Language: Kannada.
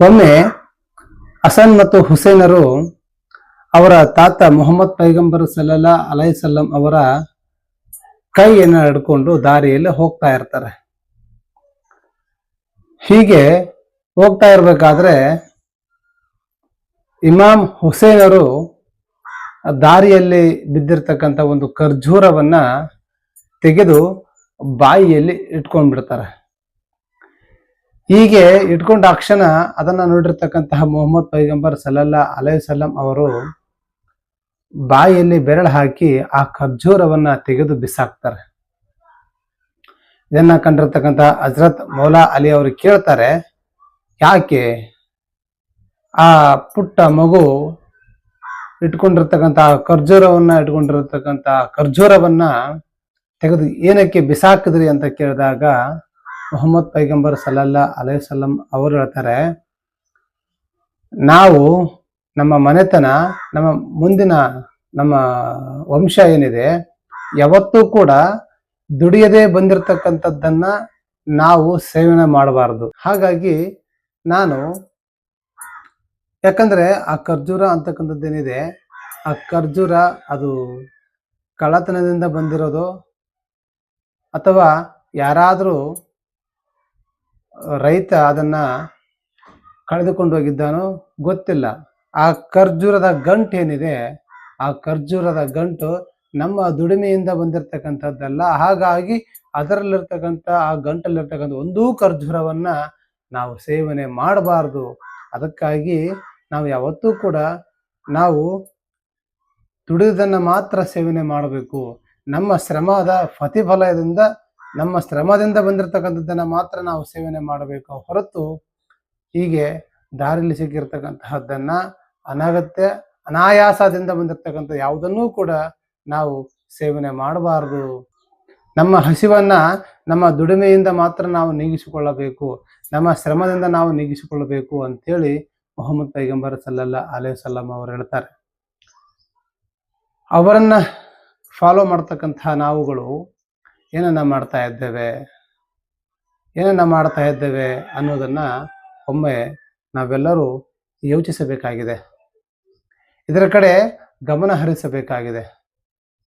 ಒಮ್ಮೆ ಹಸನ್ ಮತ್ತು ಹುಸೇನರು ಅವರ ತಾತ ಮೊಹಮ್ಮದ್ ಪೈಗಂಬರ್ ಸಲ್ಲಲ್ಲಾ ಅಲೈ ಸಲ್ಲಂ ಅವರ ಕೈಯನ್ನು ಹಿಡ್ಕೊಂಡು ದಾರಿಯಲ್ಲಿ ಹೋಗ್ತಾ ಇರ್ತಾರೆ. ಹೀಗೆ ಹೋಗ್ತಾ ಇರಬೇಕಾದ್ರೆ ಇಮಾಮ್ ಹುಸೇನರು ದಾರಿಯಲ್ಲಿ ಬಿದ್ದಿರ್ತಕ್ಕಂಥ ಒಂದು ಖರ್ಜೂರವನ್ನ ತೆಗೆದು ಬಾಯಿಯಲ್ಲಿ ಇಟ್ಕೊಂಡ್ಬಿಡ್ತಾರೆ. ಹೀಗೆ ಇಟ್ಕೊಂಡ ಅಕ್ಷಣ ಅದನ್ನ ನೋಡಿರ್ತಕ್ಕಂತಹ ಮೊಹಮ್ಮದ್ ಪೈಗಂಬರ್ ಸಲ್ಲಲ್ಲಾ ಅಲೈ ಸಲಂ ಅವರು ಬಾಯಿಯಲ್ಲಿ ಬೆರಳು ಹಾಕಿ ಆ ಖರ್ಜೂರವನ್ನ ತೆಗೆದು ಬಿಸಾಕ್ತಾರೆ. ಇದನ್ನ ಕಂಡಿರ್ತಕ್ಕಂತಹ ಹಜರತ್ ಮೌಲಾ ಅಲಿ ಅವರು ಕೇಳ್ತಾರೆ, ಯಾಕೆ ಆ ಪುಟ್ಟ ಮಗು ಇಟ್ಕೊಂಡಿರ್ತಕ್ಕಂಥ ಖರ್ಜೂರವನ್ನ ಇಟ್ಕೊಂಡಿರ್ತಕ್ಕಂಥ ಖರ್ಜೂರವನ್ನ ತೆಗೆದು ಏನಕ್ಕೆ ಬಿಸಾಕಿದ್ರಿ? ಅಂತ ಕೇಳಿದಾಗ ಮೊಹಮ್ಮದ್ ಪೈಗಂಬರ್ ಸಲ್ಲಲ್ಲಾ ಅಲೈ ಸಲ್ಲಂ ಅವರು ಹೇಳ್ತಾರೆ, ನಾವು ನಮ್ಮ ಮನೆತನ, ನಮ್ಮ ಮುಂದಿನ ನಮ್ಮ ವಂಶ ಏನಿದೆ, ಯಾವತ್ತೂ ಕೂಡ ದುಡಿಯದೇ ಬಂದಿರತಕ್ಕಂಥದ್ದನ್ನ ನಾವು ಸೇವನೆ ಮಾಡಬಾರದು. ಹಾಗಾಗಿ ನಾನು, ಯಾಕಂದ್ರೆ ಆ ಖರ್ಜೂರ ಅಂತಕ್ಕಂಥದ್ದೇನಿದೆ, ಆ ಖರ್ಜೂರ ಅದು ಕಳ್ಳತನದಿಂದ ಬಂದಿರೋದು ಅಥವಾ ಯಾರಾದರೂ ರೈತ ಅದನ್ನ ಕಳೆದುಕೊಂಡು ಹೋಗಿದ್ದಾನೋ ಗೊತ್ತಿಲ್ಲ. ಆ ಖರ್ಜೂರದ ಗಂಟು ಏನಿದೆ, ಆ ಖರ್ಜೂರದ ಗಂಟು ನಮ್ಮ ದುಡಿಮೆಯಿಂದ ಬಂದಿರತಕ್ಕಂಥದ್ದಲ್ಲ. ಹಾಗಾಗಿ ಅದರಲ್ಲಿರ್ತಕ್ಕಂಥ, ಆ ಗಂಟಲ್ಲಿರ್ತಕ್ಕಂಥ ಒಂದೂ ಖರ್ಜೂರವನ್ನ ನಾವು ಸೇವನೆ ಮಾಡಬಾರ್ದು. ಅದಕ್ಕಾಗಿ ನಾವು ಯಾವತ್ತೂ ಕೂಡ ನಾವು ದುಡಿದನ್ನ ಮಾತ್ರ ಸೇವನೆ ಮಾಡಬೇಕು. ನಮ್ಮ ಶ್ರಮದ ಪ್ರತಿಫಲದಿಂದ ನಮ್ಮ ಶ್ರಮದಿಂದ ಬಂದಿರತಕ್ಕಂಥದ್ದನ್ನು ಮಾತ್ರ ನಾವು ಸೇವನೆ ಮಾಡಬೇಕು ಹೊರತು ಹೀಗೆ ದಾರಿಲಿ ಸಿಕ್ಕಿರ್ತಕ್ಕಂತಹದ್ದನ್ನು ಅನಗತ್ಯ ಅನಾಯಾಸದಿಂದ ಬಂದಿರತಕ್ಕಂಥ ಯಾವುದನ್ನೂ ಕೂಡ ನಾವು ಸೇವನೆ ಮಾಡಬಾರದು. ನಮ್ಮ ಹಸಿವನ್ನ ನಮ್ಮ ದುಡಿಮೆಯಿಂದ ಮಾತ್ರ ನಾವು ನೀಗಿಸಿಕೊಳ್ಳಬೇಕು. ನಮ್ಮ ಶ್ರಮದಿಂದ ನಾವು ನೀಗಿಸಿಕೊಳ್ಳಬೇಕು ಅಂತೇಳಿ ಮೊಹಮ್ಮದ್ ಪೈಗಂಬರ್ ಸಲ್ಲಲ್ಲಾ ಅಲೇ ಸಲ್ಲಂ ಅವರು ಹೇಳ್ತಾರೆ. ಅವರನ್ನ ಫಾಲೋ ಮಾಡ್ತಕ್ಕಂತಹ ನಾವುಗಳು ಏನನ್ನ ಮಾಡ್ತಾ ಇದ್ದೇವೆ ಏನನ್ನ ಮಾಡ್ತಾ ಇದ್ದೇವೆ ಅನ್ನೋದನ್ನ ಒಮ್ಮೆ ನಾವೆಲ್ಲರೂ ಯೋಚಿಸಬೇಕಾಗಿದೆ. ಇದರ ಕಡೆ ಗಮನ ಹರಿಸಬೇಕಾಗಿದೆ.